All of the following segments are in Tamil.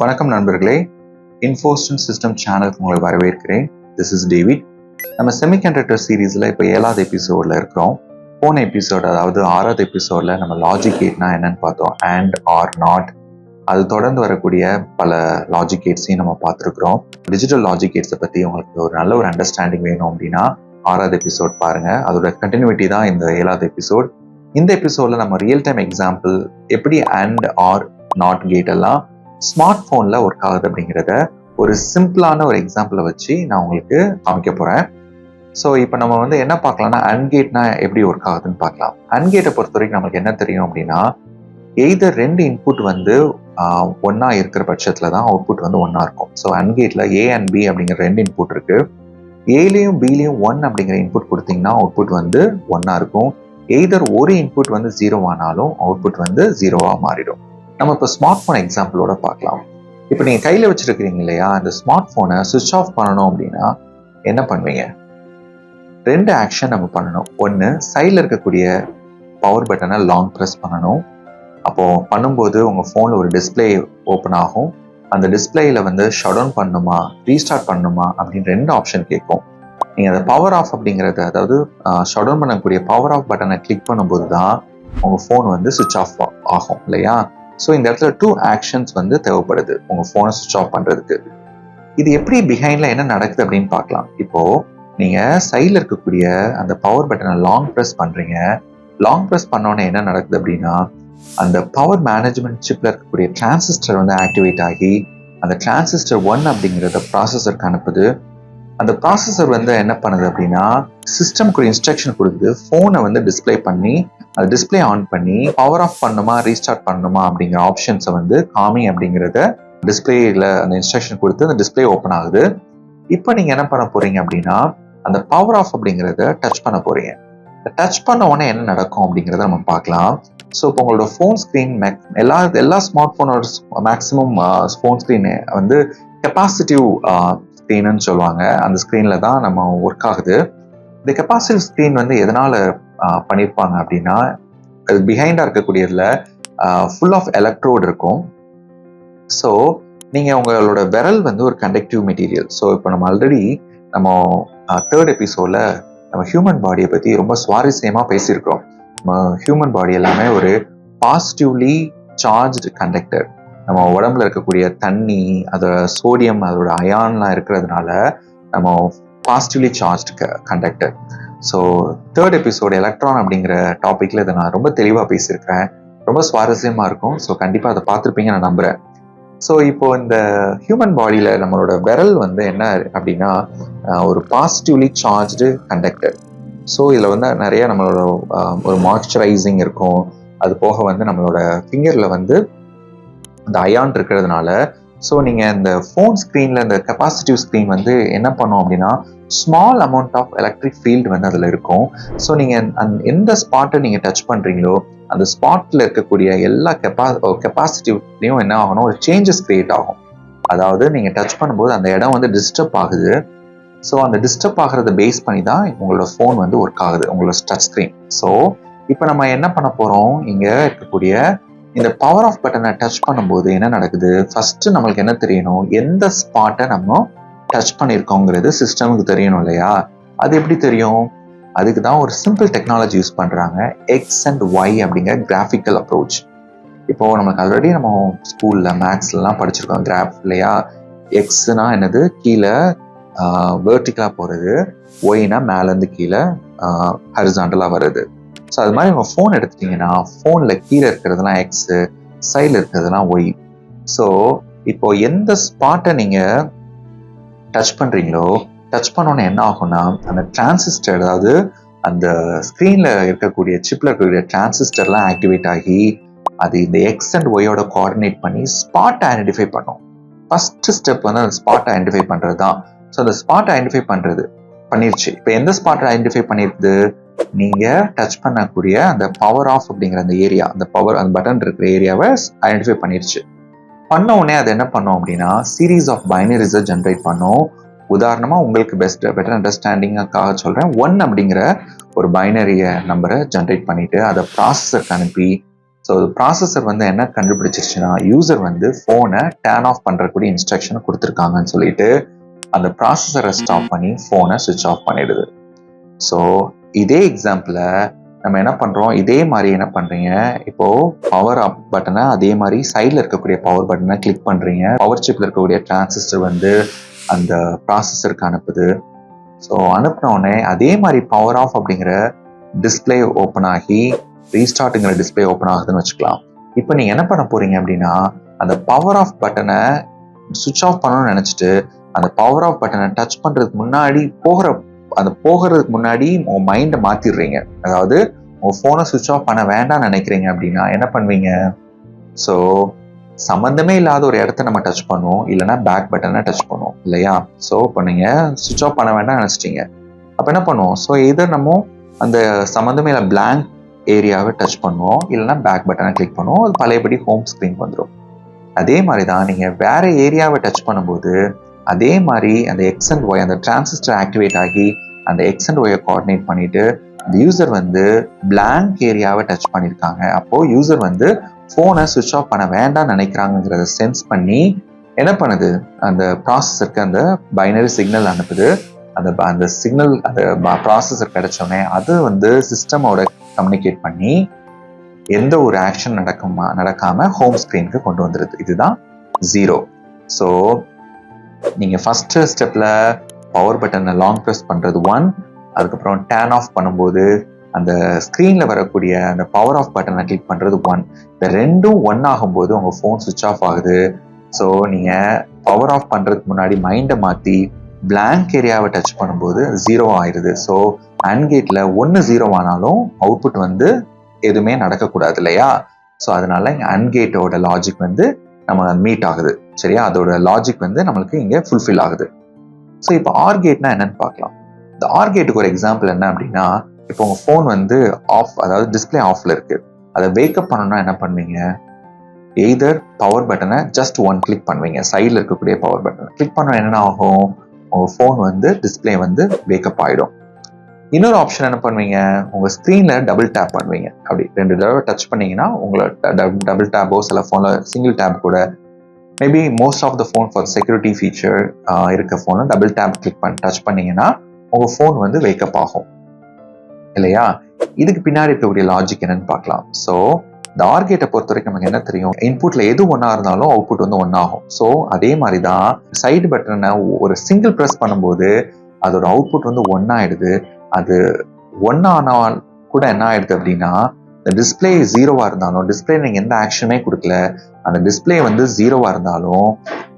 வணக்கம் நண்பர்களே. இன்ஃபோஸ்டன் சிஸ்டம் சேனலுக்கு உங்களை வரவேற்கிறேன். திஸ் இஸ் டேவிட் நம்ம செமிகண்டக்டர் சீரீஸில் இப்போ ஏழாவது எபிசோடில் இருக்கிறோம். போன எபிசோட் அதாவது ஆறாவது எபிசோடில் நம்ம லாஜிக் கேட்னா என்னன்னு பார்த்தோம். அண்ட் ஆர் நாட் அது தொடர்ந்து வரக்கூடிய பல லாஜிக் கேட்ஸையும் நம்ம பார்த்துருக்குறோம். டிஜிட்டல் லாஜிக் கேட்ஸை பற்றி உங்களுக்கு ஒரு நல்ல ஒரு அண்டர்ஸ்டாண்டிங் வேணும் அப்படின்னா ஆறாவது எபிசோட் பாருங்க. அதோட கண்டினியூட்டி தான் இந்த ஏழாவது எபிசோட் இந்த எபிசோடில் நம்ம ரியல் டைம் எக்ஸாம்பிள் எப்படி அண்ட் ஆர் நாட் கேட் எல்லாம் ஸ்மார்ட் ஃபோனில் ஒர்க் ஆகுது அப்படிங்கிறத ஒரு சிம்பிளான ஒரு எக்ஸாம்பிளை வச்சு நான் உங்களுக்கு காமிக்க போகிறேன் ஸோ இப்போ நம்ம வந்து என்ன பார்க்கலாம்னா அன்கேட்னா எப்படி ஒர்க் ஆகுதுன்னு பார்க்கலாம். அன்கேட்டை பொறுத்த வரைக்கும் நமக்கு என்ன தெரியும் அப்படின்னா எய்தர் ரெண்டு இன்புட் வந்து ஒன்றா இருக்கிற பட்சத்தில் தான் அவுட்புட் வந்து ஒன்றா இருக்கும். ஸோ அன்கேட்டில் ஏ அண்ட் பி அப்படிங்கிற ரெண்டு இன்புட் இருக்குது ஏலையும் பிலையும் ஒன் அப்படிங்கிற இன்புட் கொடுத்தீங்கன்னா அவுட்புட் வந்து ஒன்றா இருக்கும். எய்தர் ஒரு இன்புட் வந்து ஜீரோ ஆனாலும் அவுட்புட் வந்து ஜீரோவாக மாறிடும். நம்ம இப்போ ஸ்மார்ட் ஃபோன் எக்ஸாம்பிளோட பார்க்கலாம். இப்போ நீங்கள் கையில் வச்சுருக்கிறீங்க இல்லையா அந்த ஸ்மார்ட் ஃபோனை சுவிட்ச் ஆஃப் பண்ணணும் அப்படின்னா என்ன பண்ணுவீங்க? ரெண்டு ஆக்ஷன் நம்ம பண்ணணும். ஒன்று சைடில் இருக்கக்கூடிய பவர் பட்டனை லாங் ப்ரெஸ் பண்ணணும். அப்போது பண்ணும்போது உங்கள் ஃபோனில் ஒரு டிஸ்பிளே ஓப்பன் ஆகும். அந்த டிஸ்பிளேயில் வந்து ஷட் டவுன் பண்ணணுமா ரீஸ்டார்ட் பண்ணணுமா அப்படின்னு ரெண்டு ஆப்ஷன் கேட்கும். நீங்கள் அதை பவர் ஆஃப் அப்படிங்கிறத அதாவது ஷட் டவுன் பண்ணக்கூடிய பவர் ஆஃப் பட்டனை கிளிக் பண்ணும்போது தான் உங்கள் ஃபோன் வந்து சுவிச் ஆஃப் ஆகும் இல்லையா? ஸோ இந்த இடத்துல டூ ஆக்ஷன்ஸ் வந்து தேவைப்படுது. உங்கள் ஃபோனை சுவிச் ஆஃப் பண்ணுறதுக்கு இது எப்படி பிஹைண்டில் என்ன நடக்குது அப்படின்னு பார்க்கலாம். இப்போது நீங்கள் சைடில் இருக்கக்கூடிய அந்த பவர் பட்டனை லாங் ப்ரெஸ் பண்ணுறீங்க லாங் ப்ரெஸ் பண்ணோன்னே என்ன நடக்குது அப்படின்னா அந்த பவர் மேனேஜ்மெண்ட் சிப்பில் இருக்கக்கூடிய டிரான்சிஸ்டர் வந்து ஆக்டிவேட் ஆகி அந்த டிரான்சிஸ்டர் ஒன் அப்படிங்கிறத ப்ராசஸருக்கு அனுப்புது. அந்த ப்ராசஸர் வந்து என்ன பண்ணுது அப்படின்னா சிஸ்டம்க்கு ஒரு இன்ஸ்ட்ரக்ஷன் கொடுக்குது. ஃபோனை வந்து டிஸ்பிளே பண்ணி அது டிஸ்பிளே ஆன் பண்ணி பவர் ஆஃப் பண்ணுமா ரீஸ்டார்ட் பண்ணுமா அப்படிங்கிற ஆப்ஷன்ஸை வந்து காமி அப்படிங்கிறத டிஸ்பிளேல அந்த இன்ஸ்ட்ரக்ஷன் கொடுத்து அந்த டிஸ்பிளே ஓப்பன் ஆகுது. இப்போ நீங்கள் என்ன பண்ண போறீங்க அப்படின்னா அந்த பவர் ஆஃப் அப்படிங்கிறத டச் பண்ண போறீங்க. டச் பண்ண உடனே என்ன நடக்கும் அப்படிங்கிறத நம்ம பார்க்கலாம். ஸோ இப்போ உங்களோட ஃபோன் ஸ்க்ரீன் எல்லா எல்லா ஸ்மார்ட் ஃபோனோட மேக்ஸிமம் ஃபோன் ஸ்க்ரீன் வந்து கெப்பாசிட்டிவ் ஸ்க்ரீனுன்னு சொல்லுவாங்க. அந்த ஸ்க்ரீனில் தான் நம்ம ஒர்க் ஆகுது. இந்த கெப்பாசிட்டிவ் ஸ்க்ரீன் வந்து எதனால் பண்ணியிருப்பாங்க அப்படின்னா அது பிஹைண்டாக இருக்கக்கூடியதில் ஃபுல் ஆஃப் எலக்ட்ரோடு இருக்கும். ஸோ நீங்கள் உங்களோட விரல் வந்து ஒரு கண்டக்டிவ் மெட்டீரியல் ஸோ இப்போ நம்ம ஆல்ரெடி நம்ம தேர்ட் எபிசோடில் நம்ம ஹியூமன் பாடியை பற்றி ரொம்ப சுவாரஸ்யமாக பேசியிருக்கிறோம். நம்ம ஹியூமன் பாடி எல்லாமே ஒரு பாசிட்டிவ்லி சார்ஜ்டு கண்டக்டர் நம்ம உடம்புல இருக்கக்கூடிய தண்ணி அதோட சோடியம் அதோட அயான்லாம் இருக்கிறதுனால நம்ம positively charged conductor so third episode electron அப்படிங்கிற டாப்பிக்கில் இதை நான் ரொம்ப தெளிவாக பேசியிருக்கிறேன். ரொம்ப சுவாரஸ்யமாக இருக்கும். ஸோ கண்டிப்பாக அதை பார்த்துருப்பீங்க நான் நம்புகிறேன் ஸோ இப்போ இந்த ஹியூமன் பாடியில் நம்மளோட விரல் வந்து என்ன அப்படின்னா ஒரு பாசிட்டிவ்லி சார்ஜ்டு கண்டக்டர் ஸோ இதில் வந்து நிறைய நம்மளோட ஒரு மாய்ஸ்சரைசிங் இருக்கும். அது போக வந்து நம்மளோட ஃபிங்கரில் வந்து இந்த அயான் இருக்கிறதுனால ஸோ நீங்கள் இந்த ஃபோன் ஸ்க்ரீனில் இந்த கெப்பாசிட்டிவ் ஸ்க்ரீன் வந்து என்ன பண்ணோம் அப்படின்னா small amount of electric field வந்து அதில் இருக்கும். ஸோ நீங்கள் அந் எந்த ஸ்பாட்டை நீங்கள் டச் பண்ணுறீங்களோ அந்த ஸ்பாட்டில் இருக்கக்கூடிய எல்லா கெப்பா கெப்பாசிட்டிவ்லேயும் என்ன ஆகணும்? ஒரு சேஞ்சஸ் கிரியேட் ஆகும். அதாவது நீங்கள் டச் பண்ணும்போது அந்த இடம் வந்து டிஸ்டர்ப் ஆகுது. ஸோ அந்த டிஸ்டர்ப் ஆகிறத பேஸ் பண்ணி தான் உங்களோட ஃபோன் வந்து ஒர்க் ஆகுது உங்களோட டச் ஸ்க்ரீன் ஸோ இப்போ நம்ம என்ன பண்ண போகிறோம் இங்கே இருக்கக்கூடிய இந்த பவர் ஆஃப் பட்டனை டச் பண்ணும்போது என்ன நடக்குது? ஃபர்ஸ்ட் நம்மளுக்கு என்ன தெரியணும்? எந்த ஸ்பாட்டை நம்ம டச் பண்ணியிருக்கோங்கிறது சிஸ்டமுக்கு தெரியணும் இல்லையா? அது எப்படி தெரியும்? அதுக்கு தான் ஒரு சிம்பிள் டெக்னாலஜி யூஸ் பண்ணுறாங்க எக்ஸ் அண்ட் ஒய் அப்படிங்கிற கிராஃபிக்கல் அப்ரோச் இப்போ நமக்கு ஆல்ரெடி நம்ம ஸ்கூலில் மேக்ஸ்லாம் படிச்சிருக்கோம் கிராஃப் இல்லையா? எக்ஸ்னா என்னது? கீழே வேர்டிக்கலாக போகிறது ஒய்னா மேலேருந்து கீழே ஹரிசாண்டலாக வருது ஸோ அது மாதிரி உங்கள் ஃபோன் எடுத்துட்டிங்கன்னா ஃபோனில் கீழே இருக்கிறதுலாம் எக்ஸு சைடில் இருக்கிறதுலாம் ஒய் ஸோ இப்போ எந்த ஸ்பாட்டை நீங்கள் டச் பண்ணுறீங்களோ டச் பண்ணோன்னே என்ன ஆகும்னா அந்த டிரான்சிஸ்டர் அதாவது அந்த ஸ்க்ரீனில் இருக்கக்கூடிய சிப்பில் இருக்கக்கூடிய டிரான்சிஸ்டர்லாம் ஆக்டிவேட் ஆகி அது இந்த எக்ஸ் அண்ட் ஒய்யோட கோஆர்டினேட் பண்ணி ஸ்பாட் ஐடென்டிஃபை பண்ணும். ஃபஸ்ட்டு ஸ்டெப் வந்து அந்த ஸ்பாட் ஐடென்டிஃபை பண்ணுறது தான் ஸோ அந்த ஸ்பாட் ஐடென்டிஃபை பண்ணுறது பண்ணிருச்சு. இப்போ எந்த ஸ்பாட் ஐடென்டிஃபை பண்ணிருக்குது? நீங்கள் டச் பண்ணக்கூடிய அந்த பவர் ஆஃப் அப்படிங்கிற அந்த ஏரியா அந்த பவர் அந்த பட்டன் இருக்கிற ஏரியாவை ஐடென்டிஃபை பண்ணிருச்சு. பண்ண உடனே அது என்ன பண்ணும் அப்படின்னா சீரீஸ் ஆஃப் பைனரிஸை ஜென்ரேட் பண்ணும். உதாரணமாக உங்களுக்கு பெஸ்ட் பெட்டர் அண்டர்ஸ்டாண்டிங்காக சொல்கிறேன் ஒன் அப்படிங்கிற ஒரு பைனரிய நம்பரை ஜென்ரேட் பண்ணிட்டு அதை ப்ராசஸருக்கு அனுப்பி ஸோ ப்ராசஸர் வந்து என்ன கண்டுபிடிச்சிருச்சுன்னா யூசர் வந்து ஃபோனை டேர்ன் ஆஃப் பண்ணுறக்கூடிய இன்ஸ்ட்ரக்ஷனை கொடுத்துருக்காங்கன்னு சொல்லிட்டு அந்த ப்ராசஸரை ஸ்டாப் பண்ணி ஃபோனை சுவிட்ச் ஆஃப் பண்ணிடுது. ஸோ இதே எக்ஸாம்பிள நம்ம என்ன பண்றோம்? இதே மாதிரி என்ன பண்றீங்க? இப்போ பவர் அப் பட்டனை அதே மாதிரி சைடில் இருக்கக்கூடிய பவர் பட்டனை கிளிக் பண்றீங்க. பவர் சிப்ல இருக்கக்கூடிய டிரான்சிஸ்டர் வந்து அந்த ப்ராசஸருக்கு அனுப்புது. ஸோ அனுப்புனோடனே அதே மாதிரி பவர் ஆஃப் அப்படிங்கிற டிஸ்பிளே ஓப்பன் ஆகி ரீஸ்டார்ட்டுங்கிற டிஸ்பிளே ஓப்பன் ஆகுதுன்னு வச்சுக்கலாம். இப்போ நீங்க என்ன பண்ண போறீங்க அப்படின்னா அந்த பவர் ஆஃப் பட்டனை சுவிட்ச் ஆஃப் பண்ணணும்னு நினைச்சிட்டு அந்த பவர் ஆஃப் பட்டனை டச் பண்றதுக்கு முன்னாடி போகிற அந்த போகிறதுக்கு முன்னாடி உங்க மைண்டை மாத்திடுறீங்க. அதாவது உங்க ஃபோனை சுவிட்ச் ஆஃப் பண்ண வேண்டாம்னு நினைக்கிறீங்க அப்படின்னா என்ன பண்ணுவீங்க? ஸோ சம்மந்தமே இல்லாத ஒரு இடத்த நம்ம டச் பண்ணுவோம். இல்லைன்னா பேக் பட்டனை டச் பண்ணுவோம். இல்லையா? ஸோ இப்போ நீங்கள் சுவிட்ச் ஆஃப் பண்ண வேண்டாம் நினச்சிட்டீங்க. அப்போ என்ன பண்ணுவோம்? ஸோ எதர் நம்ம அந்த சம்மந்தமே இல்லை பிளாங்க் ஏரியாவை டச் பண்ணுவோம். இல்லைன்னா பேக் பட்டனை கிளிக் பண்ணுவோம். அது பழையபடி ஹோம் ஸ்க்ரீன் வந்துடும் அதே மாதிரி தான் நீங்கள் வேறு ஏரியாவை டச் பண்ணும்போது அதே மாதிரி அந்த எக்ஸ் அண்ட் ஒய் அந்த டிரான்சிஸ்டர் ஆக்டிவேட் ஆகி அந்த எக்ஸ் அண்ட் ஒயை கோஆர்டினேட் பண்ணிட்டு அந்த யூசர் வந்து பிளாங்க் ஏரியாவை டச் பண்ணியிருக்காங்க அப்போ யூசர் வந்து ஃபோனை சுவிட்ச் ஆஃப் பண்ண வேண்டாம்னு நினைக்கிறாங்கிறத சென்ஸ் பண்ணி என்ன பண்ணுது? அந்த ப்ராசஸருக்கு அந்த பைனரி சிக்னல் அனுப்புது. அந்த அந்த சிக்னல் அந்த ப்ராசஸர் கிடைச்சோடனே அது வந்து சிஸ்டமோட கம்யூனிகேட் பண்ணி எந்த ஒரு ஆக்ஷன் நடக்குமா நடக்காம ஹோம் ஸ்க்ரீனுக்கு கொண்டு வந்துடுது இதுதான் ஜீரோ ஸோ நீங்கள் ஃபஸ்ட்டு ஸ்டெப்பில் பவர் பட்டனை லாங் ப்ரெஸ் பண்ணுறது ஒன் அதுக்கப்புறம் டேன் ஆஃப் பண்ணும்போது அந்த ஸ்க்ரீனில் வரக்கூடிய அந்த பவர் ஆஃப் பட்டனை கிளிக் பண்ணுறது ஒன் இந்த ரெண்டும் ஒன் ஆகும்போது உங்கள் ஃபோன் சுவிச் ஆஃப் ஆகுது. ஸோ நீங்கள் பவர் ஆஃப் பண்ணுறதுக்கு முன்னாடி மைண்டை மாற்றி பிளாங்க் ஏரியாவை டச் பண்ணும்போது ஜீரோ ஆயிடுது ஸோ அன்கேட்டில் ஒன்று ஜீரோ ஆனாலும் அவுட்புட் வந்து எதுவுமே நடக்கக்கூடாது இல்லையா? ஸோ அதனால அன்கேட்டோட லாஜிக் வந்து நம்ம மீட் ஆகுது. சரியா? அதோட லாஜிக் வந்து நம்மளுக்கு இங்கே ஃபுல்ஃபில் ஆகுது. ஸோ இப்போ ஆர் கேட்னா என்னன்னு பார்க்கலாம். இந்த ஆர் கேட்டுக்கு ஒரு எக்ஸாம்பிள் என்ன அப்படின்னா இப்போ உங்கள் ஃபோன் வந்து ஆஃப் அதாவது டிஸ்பிளே ஆஃப்ல இருக்கு. அதை வேக்கப் பண்ணணும்னா என்ன பண்ணுவீங்க? எய்தர் பவர் பட்டனை ஜஸ்ட் ஒன் கிளிக் பண்ணுவீங்க. சைடில் இருக்கக்கூடிய பவர் பட்டனை கிளிக் பண்ண என்ன ஆகும்? உங்கள் ஃபோன் வந்து டிஸ்பிளே வந்து வேக்கப் ஆகிடும் இன்னொரு ஆப்ஷன் என்ன பண்ணுவீங்க? உங்கள் ஸ்க்ரீனில் டபுள் டேப் பண்ணுவீங்க. அப்படி ரெண்டு தடவை டச் பண்ணீங்கன்னா உங்களை டபுள் டேப்போ சில ஃபோனில் சிங்கிள் டேப் கூட maybe most of the phone for security feature இருக்க ஃபோனை டபுள் டேப் கிளிக் பண்ணி டச் பண்ணீங்கன்னா உங்கள் ஃபோன் வந்து வேக்கப் ஆகும். இல்லையா? இதுக்கு பின்னாடி இருக்கக்கூடிய லாஜிக் என்னன்னு பார்க்கலாம். ஸோ இந்த ஆர்கேட்டை பொறுத்த வரைக்கும் நமக்கு என்ன தெரியும்? இன்புட்ல எது ஒன்றா இருந்தாலும் அவுட்புட் வந்து ஒன்றாகும் ஸோ அதே மாதிரி தான் சைடு பட்டனை ஒரு சிங்கிள் ப்ரெஸ் பண்ணும்போது அதோட அவுட்புட் வந்து ஒன்னாயிடுது அது ஒன்னானால் கூட என்ன ஆயிடுது அப்படின்னா இந்த டிஸ்பிளே ஜீரோவாக இருந்தாலும் டிஸ்பிளே நீங்கள் எந்த ஆக்ஷனுமே கொடுக்கல. அந்த டிஸ்பிளே வந்து ஜீரோவாக இருந்தாலும்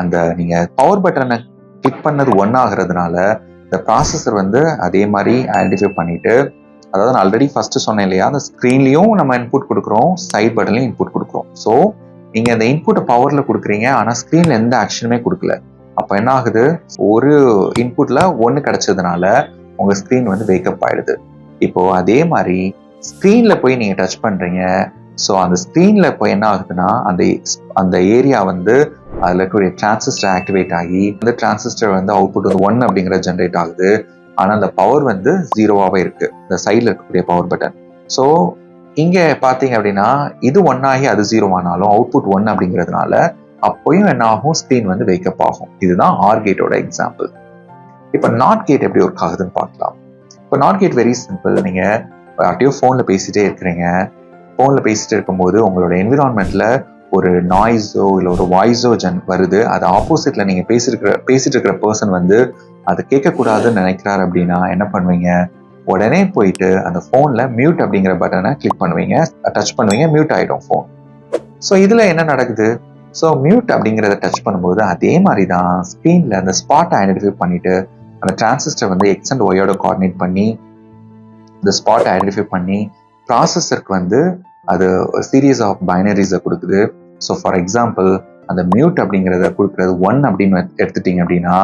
அந்த நீங்கள் பவர் பட்டனை கிளிக் பண்ணது ஒன் ஆகிறதுனால இந்த ப்ராசஸர் வந்து அதே மாதிரி ஐடென்டிஃபை பண்ணிட்டு அதாவது நான் ஆல்ரெடி ஃபஸ்ட்டு சொன்னேன் இல்லையா அந்த ஸ்க்ரீன்லேயும் நம்ம இன்புட் கொடுக்குறோம் சைட் பட்டன்லையும் இன்புட் கொடுக்குறோம். ஸோ நீங்கள் அந்த இன்புட்டை பவரில் கொடுக்குறீங்க ஆனால் ஸ்க்ரீனில் எந்த ஆக்ஷனுமே கொடுக்கல. அப்போ என்ன ஆகுது? ஒரு இன்புட்டில் ஒன்று கிடச்சதுனால உங்கள் ஸ்க்ரீன் வந்து வேக்கப் ஆகிடுது இப்போது அதே மாதிரி ஸ்க்ரீனில் போய் நீங்க டச் பண்றீங்க. ஸோ அந்த ஸ்க்ரீனில் இப்போ என்ன ஆகுதுன்னா அந்த அந்த ஏரியா வந்து அதுல இருக்கக்கூடிய டிரான்சிஸ்டர் ஆக்டிவேட் ஆகி அந்த டிரான்சிஸ்டர் வந்து அவுட்புட் வந்து ஒன் அப்படிங்கிற ஜென்ரேட் ஆகுது. ஆனா அந்த பவர் வந்து ஜீரோவாகவே இருக்கு. இந்த சைடில் இருக்கக்கூடிய பவர் பட்டன் ஸோ இங்க பாத்தீங்க அப்படின்னா இது ஒன் ஆகி அது ஜீரோ ஆனாலும் அவுட்புட் ஒன் அப்படிங்கிறதுனால அப்போயும் என்ன ஆகும்? ஸ்க்ரீன் வந்து வேக்கப் ஆகும். இதுதான் ஆர் கேட்டோட எக்ஸாம்பிள் இப்போ நாட் கேட் எப்படி ஒர்க் ஆகுதுன்னு பார்க்கலாம். இப்போ நாட் கேட் வெரி சிம்பிள் நீங்க யார்ட்டையோ ஃபோனில் பேசிட்டே இருக்கிறீங்க. ஃபோனில் பேசிகிட்டு இருக்கும்போது உங்களோட என்விரான்மெண்ட்ல ஒரு நாய்ஸோ இல்லை ஒரு வாய்ஸோ ஜன் வருது. அது ஆப்போசிட்ல நீங்க பேசியிருக்கிற பேசிட்டு இருக்கிற பர்சன் வந்து அதை கேட்கக்கூடாதுன்னு நினைக்கிறாரு அப்படின்னா என்ன பண்ணுவீங்க? உடனே போயிட்டு அந்த ஃபோன்ல மியூட் அப்படிங்கிற பட்டனை கிளிக் பண்ணுவீங்க. டச் பண்ணுவீங்க மியூட் ஆயிடும் ஃபோன் ஸோ இதுல என்ன நடக்குது? ஸோ மியூட் அப்படிங்கிறத டச் பண்ணும்போது அதே மாதிரி தான் ஸ்க்ரீனில் அந்த ஸ்பாட்டை ஐடென்டிஃபை பண்ணிட்டு அந்த டிரான்சிஸ்டர் வந்து எக்ஸ் அண்ட் ஒயோட கோஆர்டினேட் பண்ணி இந்த ஸ்பாட் ஐடென்டிஃபை பண்ணி ப்ராசஸருக்கு வந்து அது சீரியஸ் ஆஃப் பைனரிஸை கொடுக்குது. ஸோ ஃபார் எக்ஸாம்பிள் அந்த மியூட் அப்படிங்கிறத கொடுக்குறது ஒன் அப்படின்னு எடுத்துட்டீங்க அப்படின்னா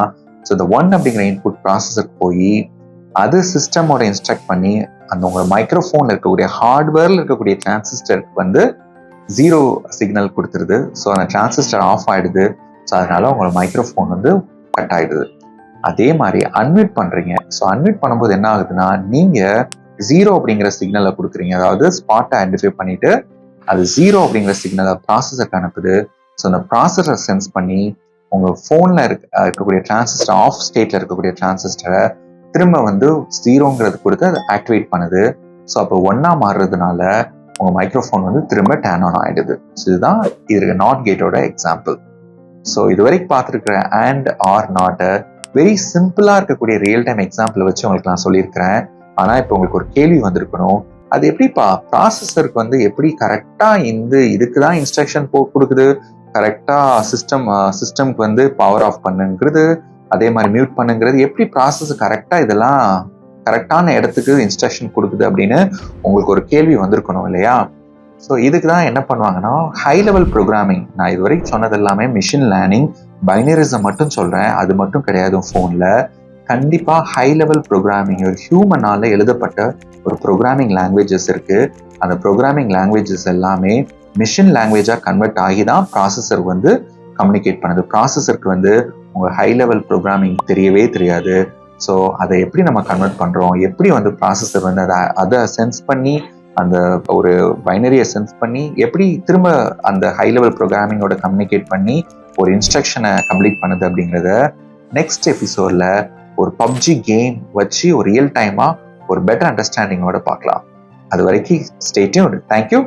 ஸோ இந்த ஒன் அப்படிங்கிற இன்புட் ப்ராசஸருக்கு போய் அது சிஸ்டமோட இன்ஸ்ட்ரக்ட் பண்ணி அந்த உங்களோட மைக்ரோஃபோனில் இருக்கக்கூடிய ஹார்ட்வேரில் இருக்கக்கூடிய டிரான்சிஸ்டருக்கு வந்து ஜீரோ சிக்னல் கொடுத்துருது. ஸோ அந்த டிரான்சிஸ்டர் ஆஃப் ஆயிடுது. ஸோ அதனால உங்களோட மைக்ரோஃபோன் வந்து கட் ஆயிடுது. அதே மாதிரி அன்மியூட் பண்றீங்க. ஸோ அன்மியூட் பண்ணும்போது என்ன ஆகுதுன்னா நீங்க ஜீரோ அப்படிங்கிற சிக்னலை கொடுக்குறீங்க. அதாவது ஸ்பாட்டை ஐடென்டிஃபை பண்ணிட்டு அது ஜீரோ அப்படிங்கிற சிக்னலை ப்ராசஸருக்கு அனுப்புது. ஸோ அந்த ப்ராசஸரை சென்ஸ் பண்ணி உங்கள் ஃபோனில் இருக்க இருக்கக்கூடிய டிரான்சிஸ்டர் ஆஃப் ஸ்டேட்டில் இருக்கக்கூடிய டிரான்சிஸ்டரை திரும்ப வந்து ஜீரோங்கிறது கொடுத்து அதை ஆக்டிவேட் பண்ணுது. ஸோ அப்போ ஒன்றா மாறுறதுனால உங்கள் மைக்ரோஃபோன் வந்து திரும்ப டேன் ஆன் ஆகிடுது ஸோ இதுதான் இது நாட் கேட்டோட எக்ஸாம்பிள் ஸோ இது வரைக்கும் பார்த்துருக்குற அண்ட் ஆர் நாட்டை வெரி சிம்பிளாக இருக்கக்கூடிய ரியல் டைம் எக்ஸாம்பிள் வச்சு உங்களுக்கு நான் சொல்லியிருக்கிறேன். ஆனால் இப்போ உங்களுக்கு ஒரு கேள்வி வந்திருக்கணும். அது எப்படிப்பா ப்ராசஸருக்கு வந்து எப்படி கரெக்டாக இந்த இதுக்கு தான் இன்ஸ்ட்ரக்ஷன் போ கொடுக்குது? கரெக்டாக சிஸ்டம் சிஸ்டம்க்கு வந்து பவர் ஆஃப் பண்ணுங்கிறது அதே மாதிரி மியூட் பண்ணுங்கிறது எப்படி ப்ராசஸ் கரெக்டாக இதெல்லாம் கரெக்டான இடத்துக்கு இன்ஸ்ட்ரக்ஷன் கொடுக்குது அப்படின்னு உங்களுக்கு ஒரு கேள்வி வந்திருக்கணும் இல்லையா? ஸோ இதுக்கு தான் என்ன பண்ணுவாங்கன்னா ஹை லெவல் ப்ரோக்ராமிங் நான் இது வரைக்கும் சொன்னது எல்லாமே மிஷின் லேர்னிங் பைனரிசம் மட்டும் சொல்கிறேன் அது மட்டும் கிடையாது ஃபோனில் கண்டிப்பாக ஹை லெவல் ப்ரோக்ராமிங் ஒரு ஹியூமனால் எழுதப்பட்ட ஒரு ப்ரோக்ராமிங் லாங்குவேஜஸ் இருக்குது அந்த ப்ரோக்ராமிங் லாங்குவேஜஸ் எல்லாமே மிஷின் லாங்குவேஜாக கன்வெர்ட் ஆகி தான் ப்ராசஸர் வந்து கம்யூனிகேட் பண்ணுது. ப்ராசஸருக்கு வந்து உங்கள் ஹை லெவல் ப்ரோக்ராமிங் தெரியவே தெரியாது. ஸோ அதை எப்படி நம்ம கன்வெர்ட் பண்ணுறோம் எப்படி வந்து ப்ராசஸர் வந்து அதை அதை சென்ஸ் பண்ணி அந்த ஒரு பைனரியை சென்ஸ் பண்ணி எப்படி திரும்ப அந்த ஹை லெவல் ப்ரோக்ராமிங்கோட கம்யூனிகேட் பண்ணி ஒரு இன்ஸ்ட்ரக்ஷனை கம்ப்ளீட் பண்ணுது அப்படிங்கிறத நெக்ஸ்ட் எபிசோடில் ஒரு பப்ஜி கேம் வச்சு ஒரு ரியல் டைமாக ஒரு பெட்டர் அண்டர்ஸ்டாண்டிங்கோட பார்க்கலாம். அது வரைக்கும் ஸ்டேட்யூன் தேங்க்யூ